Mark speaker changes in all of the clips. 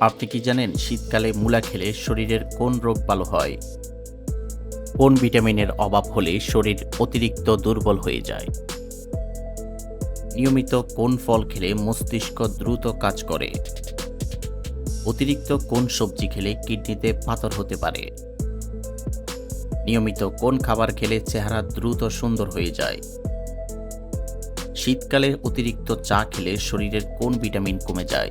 Speaker 1: আপনি কি জানেন শীতকালে মূলা খেলে শরীরের কোন রোগ ভালো হয়? কোন ভিটামিনের অভাব হলে শরীর অতিরিক্ত দুর্বল হয়ে যায়? নিয়মিত কোন ফল খেলে মস্তিষ্ক দ্রুত কাজ করে? অতিরিক্ত কোন সবজি খেলে কিডনিতে পাথর হতে পারে? নিয়মিত কোন খাবার খেলে চেহারা দ্রুত সুন্দর হয়ে যায়? শীতকালে অতিরিক্ত চা খেলে শরীরের কোন ভিটামিন কমে যায়?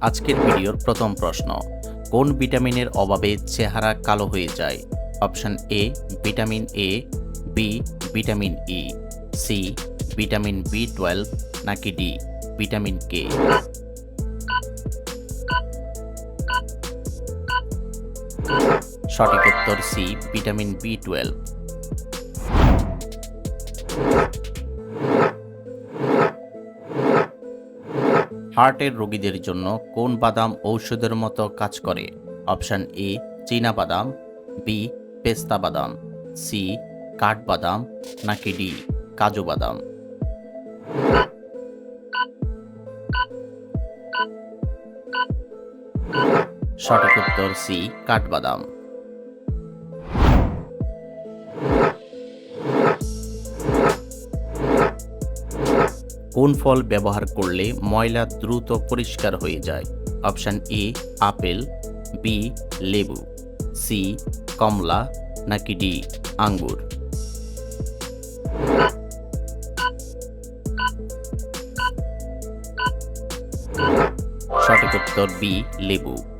Speaker 1: আজকের ভিডিওর প্রথম প্রশ্ন। কোন ভিটামিনের অভাবে চেহারা কালো হয়ে যায়? Option A, vitamin A, B, vitamin E, C, vitamin B twelve নাকি ডি, ভিটামিন কে। সঠিক উত্তর সি, ভিটামিন বি টুয়েলভ। হার্টের রোগীদের জন্য কোন বাদাম ঔষধের মতো কাজ করে? অপশান এ, চীনা বাদাম, বি, পেস্তা বাদাম, সি কাঠবাদাম নাকি ডি, কাজু বাদাম। সঠিক উত্তর সি কাঠবাদাম কোন ফল ব্যবহার করলে ময়লা দ্রুত পরিষ্কার হয়ে যায়? অপশান এ, আপেল, বি, লেবু, সি, কমলা, নাকি ডি, আঙ্গুর? সঠিক উত্তর বি, লেবু।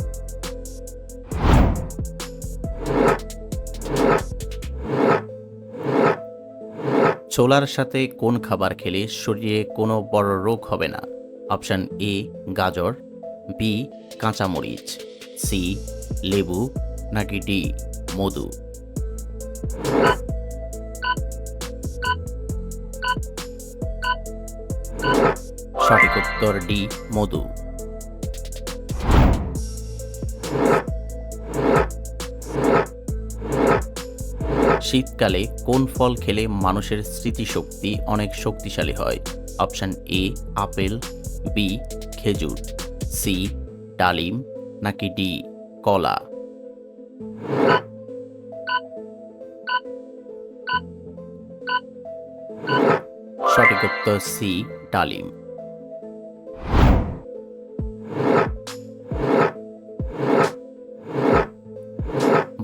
Speaker 1: ছোলার সাথে কোন খাবার খেলে শরীরে কোনো বড় রোগ হবে না? অপশান এ, গাজর, বি, কাঁচামরিচ, সি, লেবু, নাকি ডি, মধু? সঠিক উত্তর ডি, মধু। শীতকালে কোন ফল খেলে মানুষের স্মৃতিশক্তি অনেক শক্তিশালী হয়? অপশান এ, আপেল, বি, খেজুর, সি, ডালিম, নাকি ডি, কলা? সঠিক উত্তর সি, ডালিম।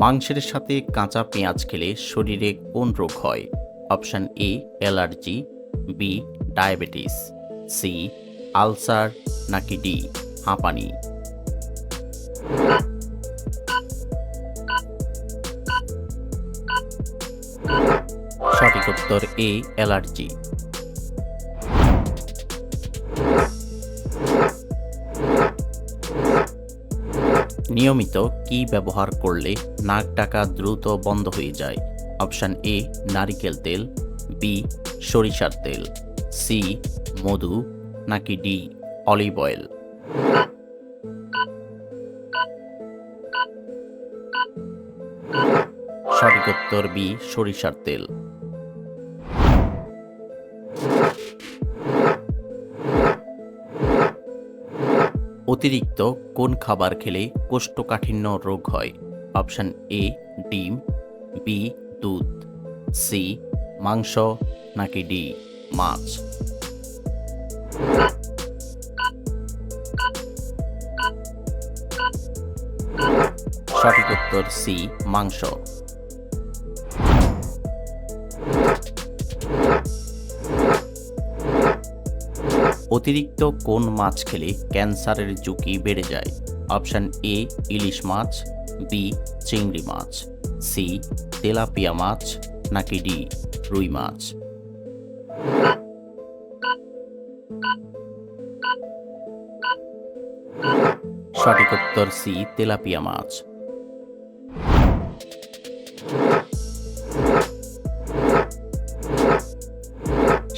Speaker 1: মাংসের সাথে কাঁচা পেঁয়াজ খেলে শরীরে কোন রোগ হয়? Option A, allergy, B, diabetes, C, ulcer, নাকি ডি, হাঁপানি। সঠিক উত্তর এ, অ্যালার্জি। নিয়মিত কি ব্যবহার করলে নাক ডাকা দ্রুত বন্ধ হয়ে যায়? অপশান এ, নারিকেল তেল, বি, সরিষার তেল, সি, মধু, নাকি ডি, অলিভ অয়েল? সঠিক উত্তর বি, সরিষার তেল। অতিরিক্ত কোন খাবার খেলে কোষ্ঠকাঠিন্য রোগ হয়? অপশান এ, ডিম, বি, দুধ, সি, মাংস, নাকি ডি, মাছ? সঠিক উত্তর সি, মাংস। অতিরিক্ত কোন মাছ খেলে ক্যান্সারের ঝুঁকি বেড়ে যায়? অপশান এ, ইলিশ মাছ, বি, চিংড়ি মাছ, সি, তেলাপিয়া মাছ, নাকি ডি, রুই মাছ? সঠিক উত্তর সি, তেলাপিয়া মাছ।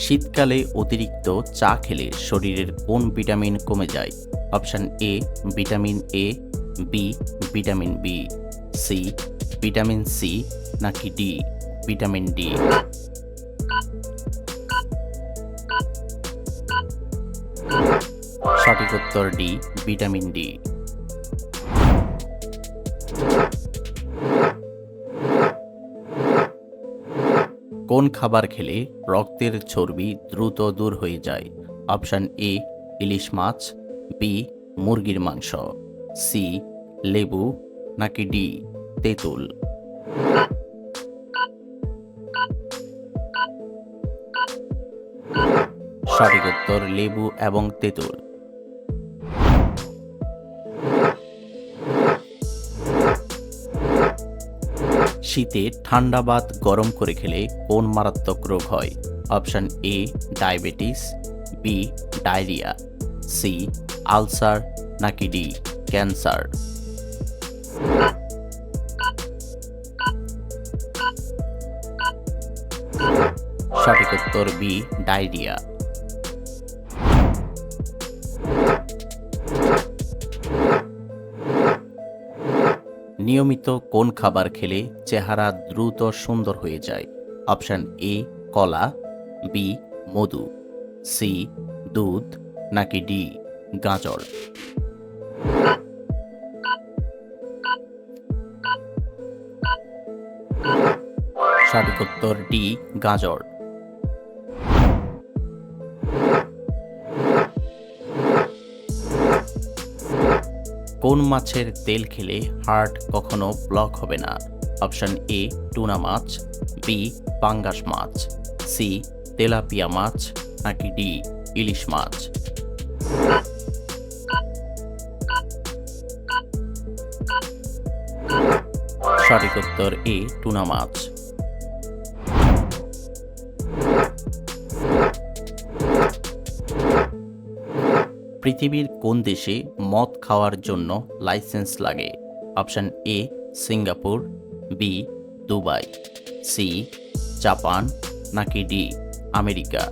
Speaker 1: শীতকালে অতিরিক্ত চা খেলে শরীরের কোন ভিটামিন কমে যায়। Option A vitamin A B vitamin B C vitamin C নাকি ডি ভিটামিন ডি সঠিক উত্তর ডি ভিটামিন ডি কোন খাবার খেলে রক্তের চর্বি দ্রুত দূর হয়ে যায়। অপশান এ, ইলিশ মাছ, বি, মুরগির মাংস, সি, লেবু, নাকি ডি, তেঁতুল। সঠিক উত্তর লেবু এবং তেঁতুল। শীতে ঠান্ডা ভাত গরম করে খেলে কোন মারাত্মক রোগ হয়? Option A, diabetes, B, diarrhoea, C, ulcer, নাকি ডি, ক্যান্সার। সঠিক উত্তর বি, ডায়রিয়া। নিয়মিত কোন খাবার খেলে চেহারা দ্রুত সুন্দর হয়ে যায়? অপশান এ, কলা, বি, মধু, সি, দুধ, নাকি ডি, গাজর? সঠিক উত্তর ডি, গাজর। কোন মাছের তেল খেলে হার্ট কখনো ব্লক হবে না? অপশন এ, টুনা মাছ, বি, পাঙ্গাস মাছ, সি, তেলাপিয়া মাছ, নাকি ডি, ইলিশ মাছ? সঠিক উত্তর এ, টুনা মাছ। পৃথিবীর কোন দেশে মদ খাওয়ার জন্য লাইসেন্স লাগে? Option A, Singapore, B, Dubai, C, Japan, নাকি ডি, আমেরিকা?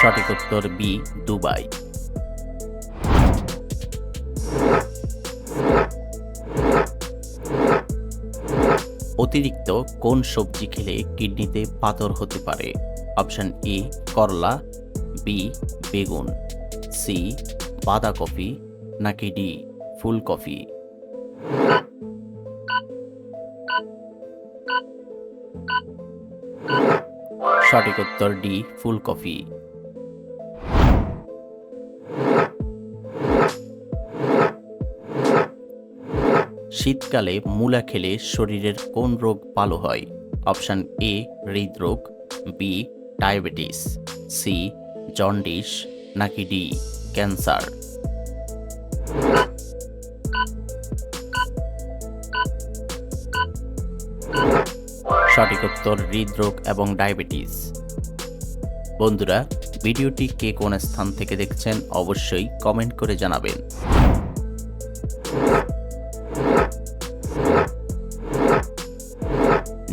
Speaker 1: সঠিক উত্তর বি, দুবাই। অতিরিক্ত কোন সবজি খেলে কিডনিতে পাথর হতে পারে? অপশন এ, করলা, বি, বেগুন, সি, বাঁধাকপি, নাকি ডি, ফুলকপি? সঠিক উত্তর ডি, ফুলকপি। শীতকালে মূলা খেলে শরীরের কোন রোগ ভালো হয়? অপশান এ, হৃদরোগ, বি, ডায়াবেটিস, সি, জন্ডিস, নাকি ডি, ক্যান্সার। সঠিক উত্তর, হৃদরোগ এবং ডায়াবেটিস। বন্ধুরা, ভিডিওটি কে কোন স্থান থেকে দেখছেন অবশ্যই কমেন্ট করে জানাবেন।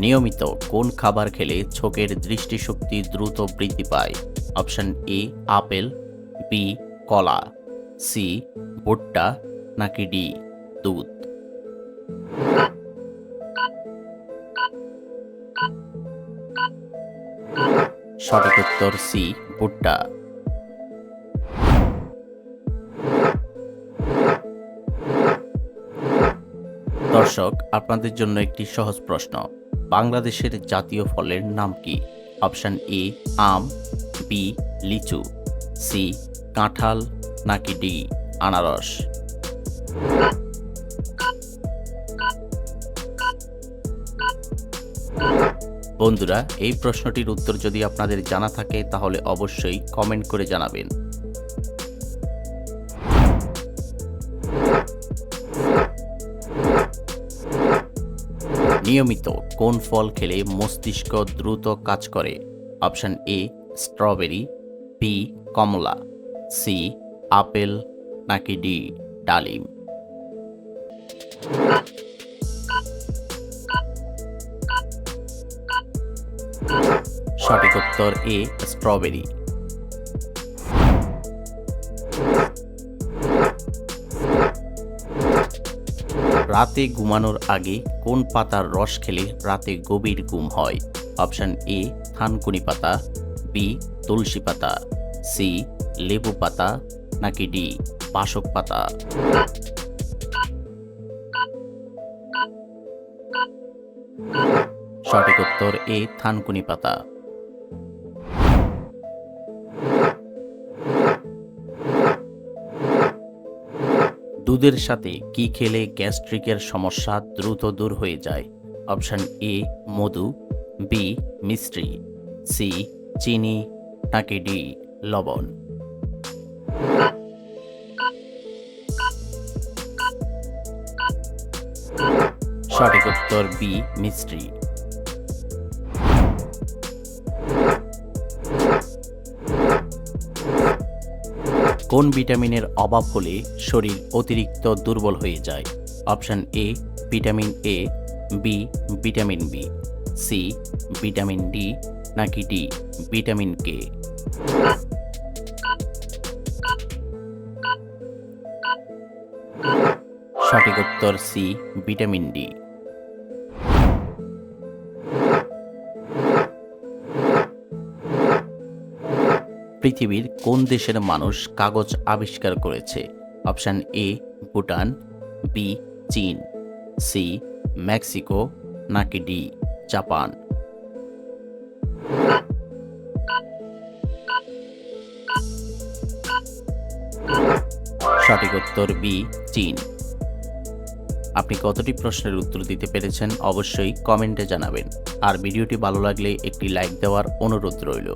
Speaker 1: নিয়মিত কোন খাবার খেলে চোখের দৃষ্টিশক্তি দ্রুত বৃদ্ধি পায়? অপশন এ, আপেল, বি, কলা, সি, ভুট্টা, নাকি ডি, দুধ? সঠিক উত্তর সি, ভুট্টা। দর্শক, আপনাদের জন্য একটি সহজ প্রশ্ন। বাংলাদেশের জাতীয় ফলের নাম কি? অপশান এ, আম, বি, লিচু, সি, কাঁঠাল, নাকি ডি, আনারস? বন্ধুরা, এই প্রশ্নটির উত্তর যদি আপনাদের জানা থাকে, তাহলে অবশ্যই কমেন্ট করে জানাবেন। নিয়মিত কোন ফল খেলে মস্তিষ্ক দ্রুত কাজ করে? অপশন এ স্ট্রবেরি বি কমলা সি আপেল, নাকি ডি ডালিম? সঠিক উত্তর এ স্ট্রবেরি রাতে ঘুমানোর আগে কোন পাতার রস খেলে রাতে গভীর ঘুম হয়? অপশন এ, থানকুনি পাতা, বি, তুলসী পাতা, সি, লেবু পাতা, নাকি ডি বাসক পাতা? সঠিক উত্তর এ, থানকুনি পাতা। দুধের সাথে কি খেলে গ্যাস্ট্রিকের সমস্যা দ্রুত দূর হয়ে যায়? অপশন এ মধু বি মিষ্টি সি চিনি, নাকি ডি লবণ? সঠিক উত্তর বি মিষ্টি। কোন ভিটামিনের অভাব হলে শরীর অতিরিক্ত দুর্বল হয়ে যায়? Option A, vitamin A, B, vitamin B, C, vitamin D, নাকি ডি, ভিটামিন কে? সঠিক উত্তর সি, ভিটামিন ডি। পৃথিবীর কোন দেশের মানুষ কাগজ আবিষ্কার করেছে? অপশন এ, ভুটান, বি, চীন, সি, মেক্সিকো, নাকি ডি, জাপান? সঠিক উত্তর বি, চীন। আপনি কতটি প্রশ্নের উত্তর দিতে পেরেছেন অবশ্যই কমেন্টে জানাবেন। আর ভিডিওটি ভালো লাগলে একটি লাইক দেওয়ার অনুরোধ রইল।